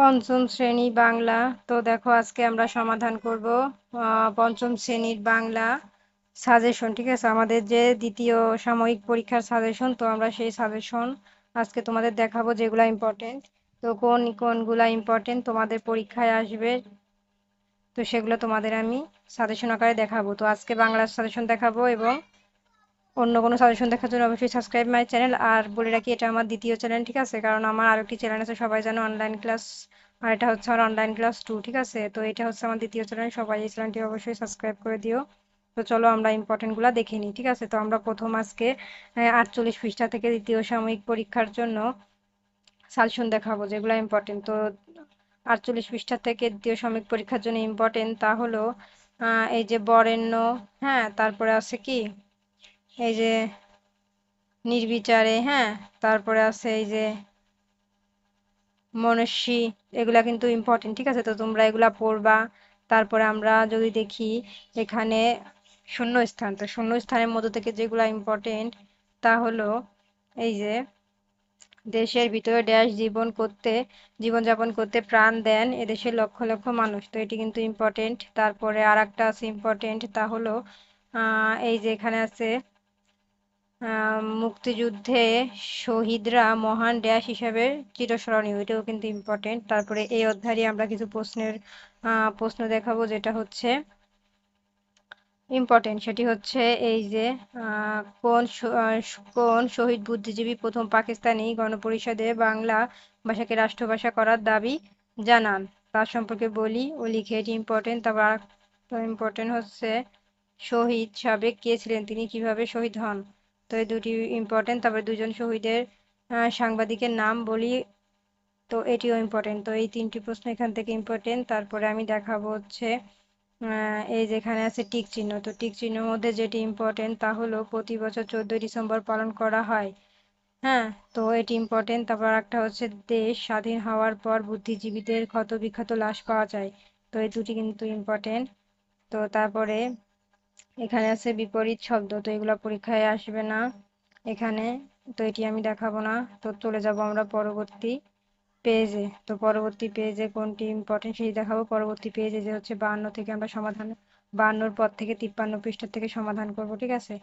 পঞ্চম শ্রেণি বাংলা। তো দেখো আজকে আমরা সমাধান করব পঞ্চম শ্রেণির বাংলা সাজেশন ঠিক আছে? আমাদের যে দ্বিতীয় সাময়িক পরীক্ষার সাজেশন তো আমরা সেই সাজেশন আজকে তোমাদের দেখাবো যেগুলো ইম্পর্টেন্ট তো কোন কোনগুলা ইম্পর্টেন্ট তোমাদের পরীক্ষায় আসবে, তো সেগুলো তোমাদের আমি সাজেশন আকারে দেখাবো। তো আজকে বাংলার সাজেশন দেখাবো এবং অন্য কোনো সাজেশন দেখার জন্য অবশ্যই সাবস্ক্রাইব মাই চ্যানেল আর বলে রাখি এটা আমার দ্বিতীয় চ্যানেল ঠিক আছে? কারণ আমার আরও একটি চ্যানেল আছে, সবাই জানো অনলাইন ক্লাস আর এটা হচ্ছে আমার অনলাইন ক্লাস টু ঠিক আছে? তো এটা হচ্ছে আমার দ্বিতীয় চ্যানেল সবাই এই চ্যানেলটি অবশ্যই সাবস্ক্রাইব করে দিও। তো চলো আমরা ইম্পর্টেন্টগুলো দেখে নিই, ঠিক আছে? তো আমরা প্রথম আজকে আটচল্লিশ পৃষ্ঠা থেকে দ্বিতীয় সাময়িক পরীক্ষার জন্য সাজেশন দেখাবো, যেগুলো ইম্পর্টেন্ট তো আটচল্লিশ পৃষ্ঠা থেকে দ্বিতীয় সাময়িক পরীক্ষার জন্য ইম্পর্টেন্ট তা হলো এই যে বরেণ্য হ্যাঁ? তারপরে আছে কি? এই যে নির্বিচারে হ্যাঁ? তারপরে আছে এই যে মনস্বী, এগুলা কিন্তু ইম্পর্টেন্ট ঠিক আছে? তো তোমরা এগুলা পড়বা। তারপরে আমরা যদি দেখি এখানে শূন্য স্থান তো শূন্য স্থানের মধ্য থেকে যেগুলা ইম্পর্টেন্ট তা হলো এই যে দেশের ভিতরে ড্যাশ জীবন করতে, জীবনযাপন করতে প্রাণ দেন এদেশের লক্ষ লক্ষ মানুষ। তো এটি কিন্তু ইম্পর্টেন্ট তারপরে আর একটা আছে ইম্পর্টেন্ট তা হলো এই যে এখানে আছে মুক্তিযুদ্ধে শহীদরা মহান ড্যাশ হিসাবে চিরস্মরণীয়, এটাও কিন্তু ইম্পর্টেন্ট তারপরে এই অধ্যায়ে আমরা কিছু প্রশ্নের প্রশ্ন দেখাবো, যেটা হচ্ছে ইম্পর্টেন্ট সেটি হচ্ছে এই যে কোন কোন শহীদ বুদ্ধিজীবী প্রথম পাকিস্তানি গণপরিষদে বাংলা ভাষাকে রাষ্ট্রভাষা করার দাবি জানান? তার সম্পর্কে বলি, ও লিখে, এটি ইম্পর্টেন্ট তারপর ইম্পর্টেন্ট হচ্ছে, শহীদ সাবেক কে ছিলেন? তিনি কীভাবে শহীদ হন? তো এই দুটি ইম্পর্টেন্ট তারপরে দুজন শহীদের সাংবাদিকের নাম বলি, তো এটিও ইম্পর্টেন্ট তো এই তিনটি প্রশ্ন এখান থেকে ইম্পর্টেন্ট তারপরে আমি দেখাবো হচ্ছে এই যেখানে আছে টিক চিহ্ন। তো টিক চিহ্নের মধ্যে যেটি ইম্পর্টেন্ট তা হলো প্রতি বছর চোদ্দই ডিসেম্বর পালন করা হয়। হ্যাঁ তো এটি ইম্পর্টেন্ট তারপর একটা হচ্ছে দেশ স্বাধীন হওয়ার পর বুদ্ধিজীবীদের ক্ষত বিখ্যাত লাশ পাওয়া যায়। তো এই দুটি কিন্তু ইম্পর্টেন্ট তো তারপরে এখানে আছে বিপরীত শব্দ, তো এগুলো পরীক্ষায় আসবে না। এখানে, তো এটি আমি দেখাবো না। তো চলে যাব আমরা পরবর্তী পেজে তো পরবর্তী পেজে কোনটি ইম্পর্টেন্ট সেই দেখাবো। পরবর্তী পেজে যে হচ্ছে বান্ন থেকে আমরা সমাধান, বান্নর পর থেকে তিপ্পান্ন পৃষ্ঠা থেকে সমাধান করব, ঠিক আছে?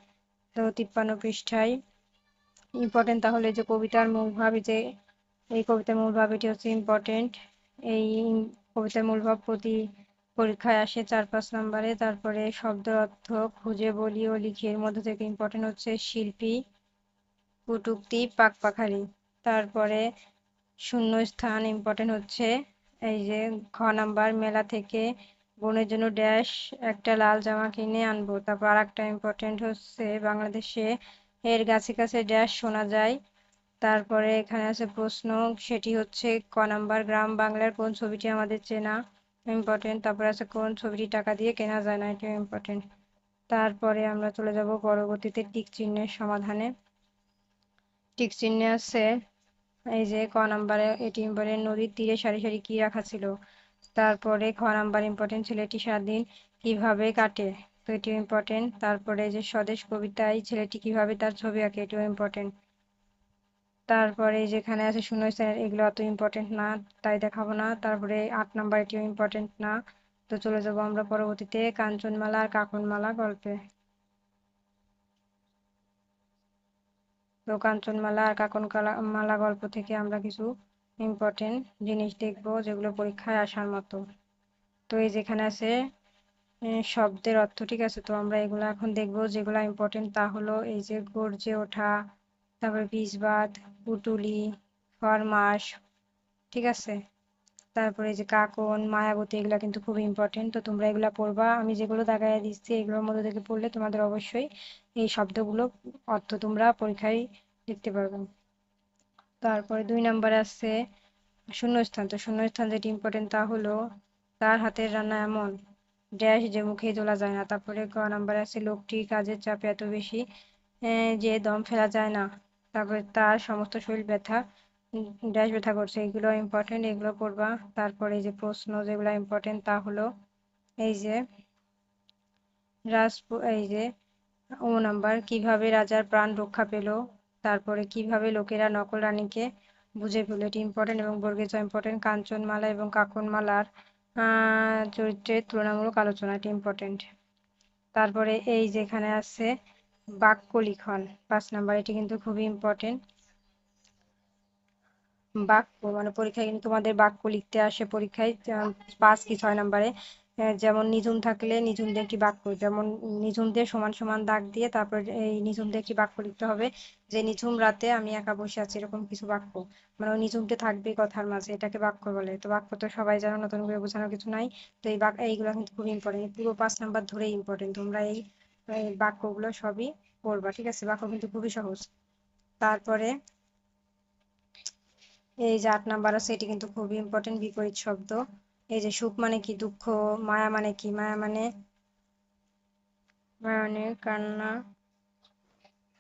তো তিপ্পান্ন পৃষ্ঠায় ইম্পর্টেন্ট তাহলে যে কবিতার মূল ভাব যে, এই কবিতার মূল ভাব, এটি হচ্ছে ইম্পর্টেন্ট এই কবিতার মূল ভাব প্রতি পরীক্ষায় আসে চার পাঁচ নম্বরে, তারপরে শব্দ অর্থ খুঁজে বলি ও লিখি। এর মধ্যে থেকে ইম্পর্টেন্ট হচ্ছে শিল্পী, কুটুক্তি পাকপাখারি তারপরে শূন্য স্থান ইম্পর্টেন্ট হচ্ছে এই যে খ নাম্বার মেলা থেকে বোনের জন্য ড্যাশ একটা লাল জামা কিনে আনব। তারপর আর একটা ইম্পর্টেন্ট হচ্ছে বাংলাদেশে এর গাছে কাছে ড্যাশ শোনা যায়। তারপরে এখানে আছে প্রশ্ন, সেটি হচ্ছে ক নাম্বার গ্রাম বাংলার কোন ছবিটি আমাদের চেনা? ইম্পর্টেন্ট তারপরে আছে কোন ছবিটি টাকা দিয়ে কেনা যায় না, এটিও ইম্পর্টেন্ট তারপরে আমরা চলে যাব পরবর্তীতে টিক চিহ্নের সমাধানে। টিক চিহ্নে আছে, এই যে ক নাম্বারে এটি ইম্পর্টেন্ট নদীর তীরে সারি সারি কি রাখা ছিল? তারপরে খ নাম্বার ইম্পর্টেন্ট ছেলেটি সারাদিন কীভাবে কাটে? তো এটিও ইম্পর্টেন্ট তারপরে যে স্বদেশ কবিতায় ছেলেটি কীভাবে তার ছবি আঁকে, এটিও ইম্পর্টেন্ট তারপরে যেখানে আছে শূন্য স্থানের এগুলো অত ইম্পর্টেন্ট না, তাই দেখাবো না। তারপরে আট নাম্বার এটিও ইম্পর্টেন্ট না। তো চলে যাব আমরা পরবর্তীতে, কাঞ্চনমালা আর কাকনমালা গল্পে। তো কাঞ্চনমালা আর কাকন মালা গল্প থেকে আমরা কিছু ইম্পর্টেন্ট জিনিস দেখব, যেগুলো পরীক্ষায় আসার মতো। তো এই যেখানে আছে শব্দের অর্থ, ঠিক আছে? তো আমরা এগুলো এখন দেখব, যেগুলো ইম্পর্টেন্ট তা হলো এই যে গর্জে ওঠা, তারপরে বীজবাদ পুটুলি ফরমাস ঠিক আছে? তারপরে যে কাকন, মায়াবতী, এগুলো কিন্তু খুব ইম্পর্টেন্ট তো তোমরা এগুলো পড়বা। আমি যেগুলো দাগাইয়া দিচ্ছি, এগুলোর মধ্যে থেকে পড়লে তোমাদের অবশ্যই এই শব্দগুলো অর্থ তোমরা পরীক্ষায় লিখতে পারবে। তারপরে দুই নম্বরে আছে, শূন্যস্থান। তো শূন্যস্থান যেটি ইম্পর্টেন্ট তা হলো, তার হাতের রান্না এমন, ড্যাশ যে মুখেই তোলা যায় না। তারপরে ক নাম্বারে আছে, লোকটি কাজের চাপে এত বেশি যে দম ফেলা যায় না। তারপরে তার সমস্ত শরীর ব্যথা ড্যাশ ব্যথা করছে, এগুলো ইম্পর্টেন্ট এগুলো পড়বা তারপরে এই যে প্রশ্ন যেগুলো ইম্পর্টেন্ট তা হলো এই যে রাজ এই যে ও নাম্বার, কীভাবে রাজার প্রাণ রক্ষা পেল, তারপরে কীভাবে লোকেরা নকল রানীকে বুঝে ফেলো এটি ইম্পর্টেন্ট এবং বর্গের জ ইম্পর্টেন্ট কাঞ্চনমালা এবং কাকনমালার চরিত্রের তুলনামূলক আলোচনা, এটি ইম্পর্টেন্ট তারপরে এই যেখানে আছে বাক্য লিখন পাঁচ নাম্বার, এটি কিন্তু খুবই ইম্পর্টেন্ট বাক্য মানে পরীক্ষায় কিন্তু তোমাদের বাক্য লিখতে আসে পরীক্ষায় পাঁচ কি ছয় নাম্বারে। যেমন নিঝুম থাকলে নিঝুম দিয়ে একটি বাক্য, যেমন নিঝুম দিয়ে সমান সমান দাগ দিয়ে তারপর এই নিঝুম দিয়ে একটি বাক্য লিখতে হবে, যে নিঝুম রাতে আমি একা বসে আছি, এরকম কিছু বাক্য। মানে ওই নিঝুমটা থাকবে কথার মাঝে, এটাকে বাক্য বলে। তো বাক্য তো সবাই জানো, নতুন করে বোঝানোর কিছু নাই। তো এই এইগুলো কিন্তু খুবই ইম্পর্টেন্ট পুরো পাঁচ নাম্বার ধরেই ইম্পর্টেন্ট তোমরা এই বাক্যগুলো সবই পড়বা, ঠিক আছে? বাক্য কিন্তু খুবই সহজ। তারপরে এই যে আট নাম্বার আছে, এটি কিন্তু খুবই ইম্পর্টেন্ট বিপরীত শব্দ। এই যে সুখ মানে কি, দুঃখ, মায়া মানে কি? মায়া মানে মায়া মানে কান্না।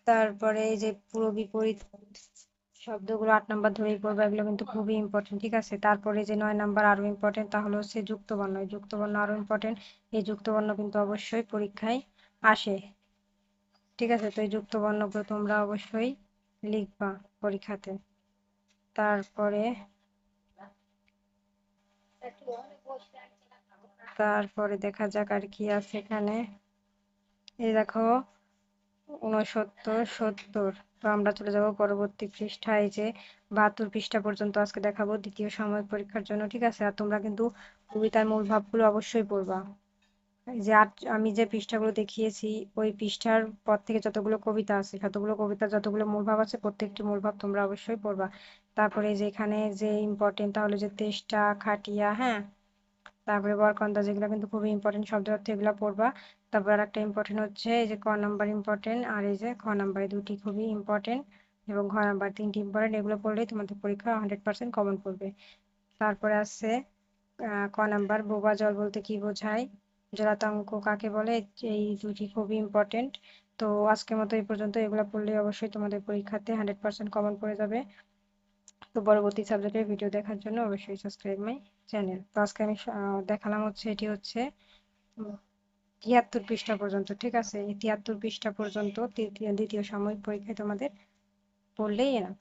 তারপরে এই যে পুরো বিপরীত শব্দগুলো আট নাম্বার ধরেই পড়বে, এগুলো কিন্তু খুবই ইম্পর্টেন্ট ঠিক আছে? তারপরে যে নয় নাম্বার আরও ইম্পর্টেন্ট তাহলে হচ্ছে যুক্ত বর্ণ যুক্ত বর্ণ আরও ইম্পর্টেন্ট এই যুক্ত বর্ণ কিন্তু অবশ্যই পরীক্ষায় আসে। ঠিক আছে, তো এই যুক্ত বর্ণগুলো তোমরা অবশ্যই লিখবা পরীক্ষাতে। তারপরে তারপরে দেখা যাক আর কি আছে এখানে। এই দেখো উনসত্তর সত্তর। তো আমরা চলে যাব পরবর্তী পৃষ্ঠায় যে বাহাত্তর পৃষ্ঠা পর্যন্ত আজকে দেখাবো দ্বিতীয় সাময়িক পরীক্ষার জন্য, ঠিক আছে? আর তোমরা কিন্তু কবিতার মূল ভাবগুলো অবশ্যই পড়বা। যে আমি যে পৃষ্ঠাগুলো দেখিয়েছি, ওই পৃষ্ঠার পর থেকে যতগুলো কবিতা আছে, যতগুলো কবিতা, যতগুলো মূল ভাব আছে, প্রত্যেকটি মূল ভাব তোমরা অবশ্যই পড়বা। তারপরে যে এখানে যে ইম্পর্টেন্ট তাহলে যে তেষ্টা, খাটিয়া হ্যাঁ? তারপরে বরকন্দা যেগুলো কিন্তু খুবই ইম্পর্টেন্ট শব্দ অর্থ এগুলো পড়বা। তারপর আর একটা ইম্পর্টেন্ট হচ্ছে, এই যে ক নাম্বার ইম্পর্টেন্ট আর এই যে খ নাম্বার দুটি খুবই ইম্পর্টেন্ট এবং ঘ নাম্বার তিনটি ইম্পর্টেন্ট এগুলো পড়লেই তোমাদের পরীক্ষা হান্ড্রেড পার্সেন্ট কমন পড়বে। তারপরে আছে ক নাম্বার বোবা জল বলতে কি বোঝায়? জলাতঙ্ক কাকে বলে, এই দুটি খুবই ইম্পর্টেন্ট তো আজকের মতো এই পর্যন্ত। এগুলো পড়লে অবশ্যই তোমাদের পরীক্ষাতে হান্ড্রেড পার্সেন্ট কমন পড়ে যাবে। তো পরবর্তী সাবজেক্টের ভিডিও দেখার জন্য অবশ্যই সাবস্ক্রাইব মাই চ্যানেল তো আজকে আমি দেখালাম হচ্ছে, এটি হচ্ছে তিয়াত্তর পৃষ্ঠা পর্যন্ত, ঠিক আছে? এই তিয়াত্তর পৃষ্ঠা পর্যন্ত দ্বিতীয় সাময়িক পরীক্ষায় তোমাদের পড়লেই এনাফ